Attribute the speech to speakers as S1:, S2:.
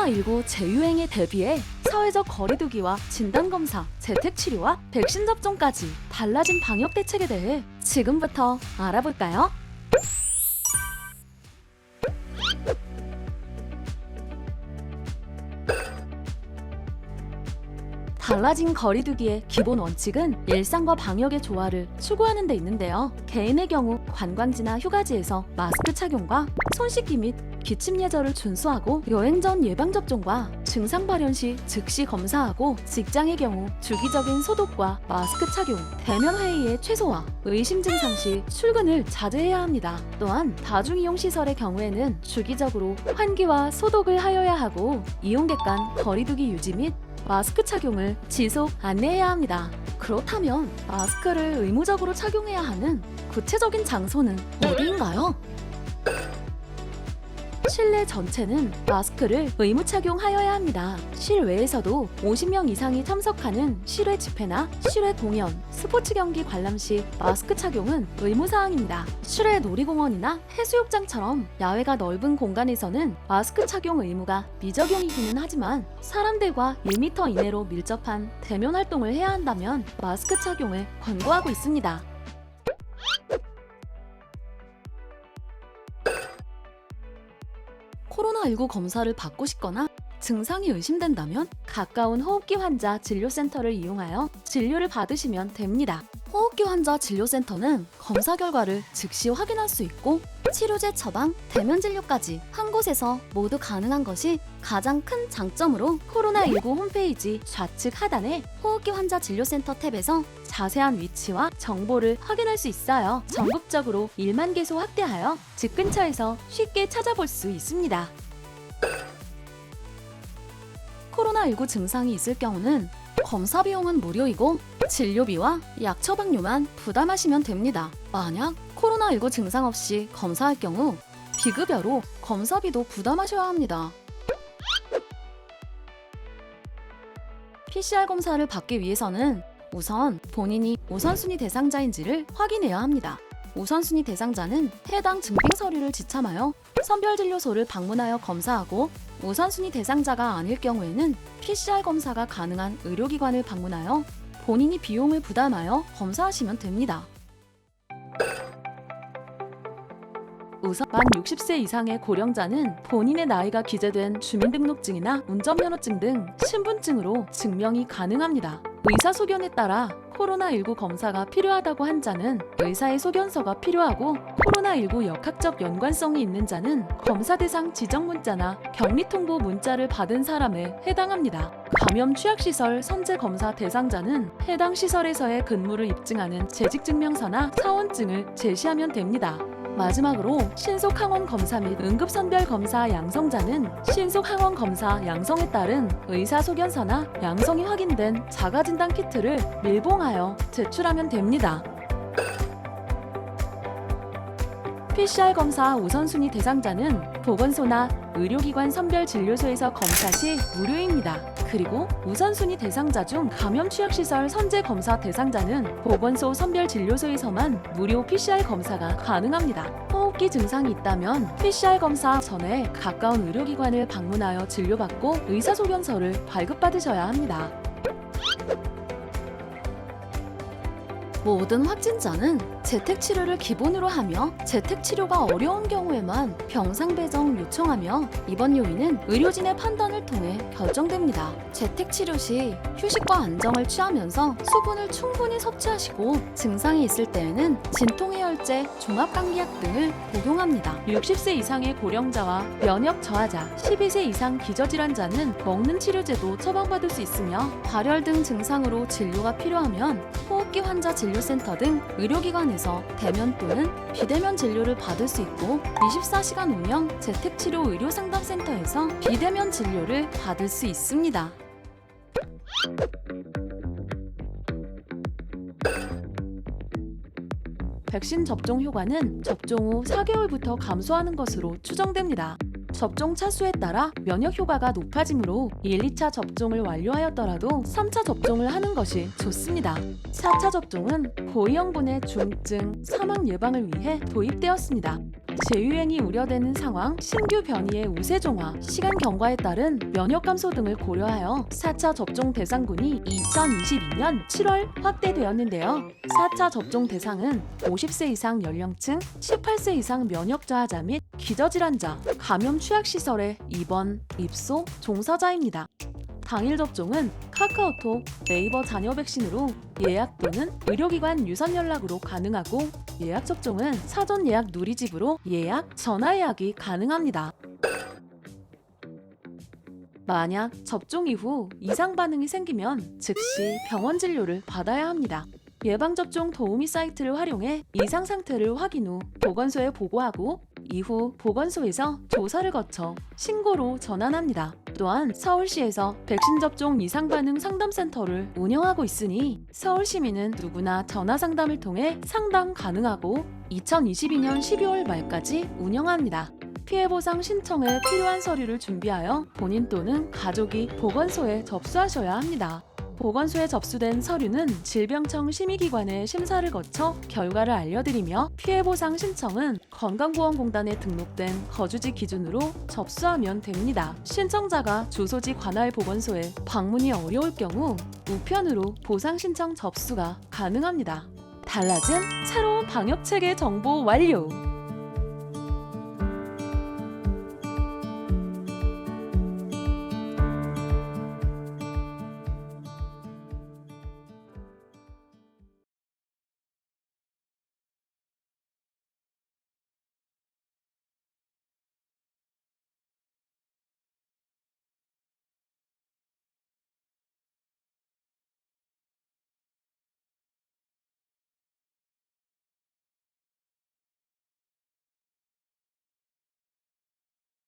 S1: 코로나19 재유행에 대비해 사회적 거리두기와 진단검사, 재택치료와 백신 접종까지 달라진 방역 대책에 대해 지금부터 알아볼까요? 달라진 거리두기의 기본 원칙은 일상과 방역의 조화를 추구하는 데 있는데요. 개인의 경우 관광지나 휴가지에서 마스크 착용과 손 씻기 및 기침 예절을 준수하고 여행 전 예방 접종과 증상 발현 시 즉시 검사하고 직장의 경우 주기적인 소독과 마스크 착용, 대면 회의의 최소화, 의심 증상 시 출근을 자제해야 합니다. 또한 다중 이용 시설의 경우에는 주기적으로 환기와 소독을 하여야 하고 이용객 간 거리두기 유지 및 마스크 착용을 지속 안내해야 합니다. 그렇다면 마스크를 의무적으로 착용해야 하는 구체적인 장소는 어디인가요? 실내 전체는 마스크를 의무 착용하여야 합니다. 실외에서도 50명 이상이 참석하는 실외 집회나 실외 공연, 스포츠 경기 관람 시 마스크 착용은 의무 사항입니다. 실외 놀이공원이나 해수욕장처럼 야외가 넓은 공간에서는 마스크 착용 의무가 미적용이기는 하지만 사람들과 1m 이내로 밀접한 대면 활동을 해야 한다면 마스크 착용을 권고하고 있습니다. 코로나19 검사를 받고 싶거나 증상이 의심된다면 가까운 호흡기 환자 진료센터를 이용하여 진료를 받으시면 됩니다. 호흡기 환자 진료센터는 검사 결과를 즉시 확인할 수 있고 치료제 처방, 대면 진료까지 한 곳에서 모두 가능한 것이 가장 큰 장점으로 코로나19 홈페이지 좌측 하단에 호흡기 환자 진료센터 탭에서 자세한 위치와 정보를 확인할 수 있어요. 전국적으로 1만 개소 확대하여 집 근처에서 쉽게 찾아볼 수 있습니다. 코로나19 증상이 있을 경우는 검사 비용은 무료이고 진료비와 약 처방료만 부담하시면 됩니다. 만약 코로나19 증상 없이 검사할 경우 비급여로 검사비도 부담하셔야 합니다. PCR 검사를 받기 위해서는 우선 본인이 우선순위 대상자인지를 확인해야 합니다. 우선순위 대상자는 해당 증빙 서류를 지참하여 선별진료소를 방문하여 검사하고 우선순위 대상자가 아닐 경우에는 PCR 검사가 가능한 의료기관을 방문하여 본인이 비용을 부담하여 검사하시면 됩니다. 우선 만 60세 이상의 고령자는 본인의 나이가 기재된 주민등록증이나 운전면허증 등 신분증으로 증명이 가능합니다. 의사 소견에 따라 코로나19 검사가 필요하다고 한 자는 의사의 소견서가 필요하고 코로나19 역학적 연관성이 있는 자는 검사 대상 지정 문자나 격리 통보 문자를 받은 사람에 해당합니다. 감염 취약시설 선제 검사 대상자는 해당 시설에서의 근무를 입증하는 재직증명서나 사원증을 제시하면 됩니다. 마지막으로 신속 항원 검사 및 응급 선별 검사 양성자는 신속 항원 검사 양성에 따른 의사 소견서나 양성이 확인된 자가 진단 키트를 밀봉하여 제출하면 됩니다. PCR 검사 우선순위 대상자는 보건소나 의료기관 선별 진료소에서 검사 시 무료입니다. 그리고 우선순위 대상자 중 감염 취약시설 선제 검사 대상자는 보건소 선별 진료소에서만 무료 PCR 검사가 가능합니다. 호흡기 증상이 있다면 PCR 검사 전에 가까운 의료기관을 방문하여 진료받고 의사소견서를 발급받으셔야 합니다. 모든 확진자는 재택 치료를 기본으로 하며 재택 치료가 어려운 경우에만 병상 배정 요청하며 입원 요인은 의료진의 판단을 통해 결정됩니다. 재택 치료 시 휴식과 안정을 취하면서 수분을 충분히 섭취하시고 증상이 있을 때에는 진통해열제, 종합감기약 등을 복용합니다. 60세 이상의 고령자와 면역 저하자, 12세 이상 기저질환자는 먹는 치료제도 처방받을 수 있으며 발열 등 증상으로 진료가 필요하면 호흡기 환자 진료 센터 등 의료기관에서 대면 또는 비대면 진료를 받을 수 있고 24시간 운영 재택치료 의료상담센터에서 비대면 진료를 받을 수 있습니다. 백신 접종 효과는 접종 후 4개월부터 감소하는 것으로 추정됩니다. 접종 차수에 따라 면역 효과가 높아지므로 1, 2차 접종을 완료하였더라도 3차 접종을 하는 것이 좋습니다. 4차 접종은 고위험군의 중증, 사망 예방을 위해 도입되었습니다. 재유행이 우려되는 상황, 신규 변이의 우세종화, 시간 경과에 따른 면역 감소 등을 고려하여 4차 접종 대상군이 2022년 7월 확대되었는데요. 4차 접종 대상은 50세 이상 연령층, 18세 이상 면역 저하자 및 기저질환자, 감염 취약시설의 입원, 입소, 종사자입니다. 당일 접종은 카카오톡, 네이버 자녀 백신으로 예약 또는 의료기관 유선 연락으로 가능하고 예약 접종은 사전 예약 누리집으로 예약, 전화 예약이 가능합니다. 만약 접종 이후 이상 반응이 생기면 즉시 병원 진료를 받아야 합니다. 예방접종 도우미 사이트를 활용해 이상 상태를 확인 후 보건소에 보고하고 이후 보건소에서 조사를 거쳐 신고로 전환합니다. 또한 서울시에서 백신 접종 이상 반응 상담센터를 운영하고 있으니 서울 시민은 누구나 전화 상담을 통해 상담 가능하고 2022년 12월 말까지 운영합니다. 피해 보상 신청에 필요한 서류를 준비하여 본인 또는 가족이 보건소에 접수하셔야 합니다. 보건소에 접수된 서류는 질병청 심의기관의 심사를 거쳐 결과를 알려드리며 피해 보상 신청은 건강보험공단에 등록된 거주지 기준으로 접수하면 됩니다. 신청자가 주소지 관할 보건소에 방문이 어려울 경우 우편으로 보상 신청 접수가 가능합니다. 달라진 새로운 방역 체계 정보 완료.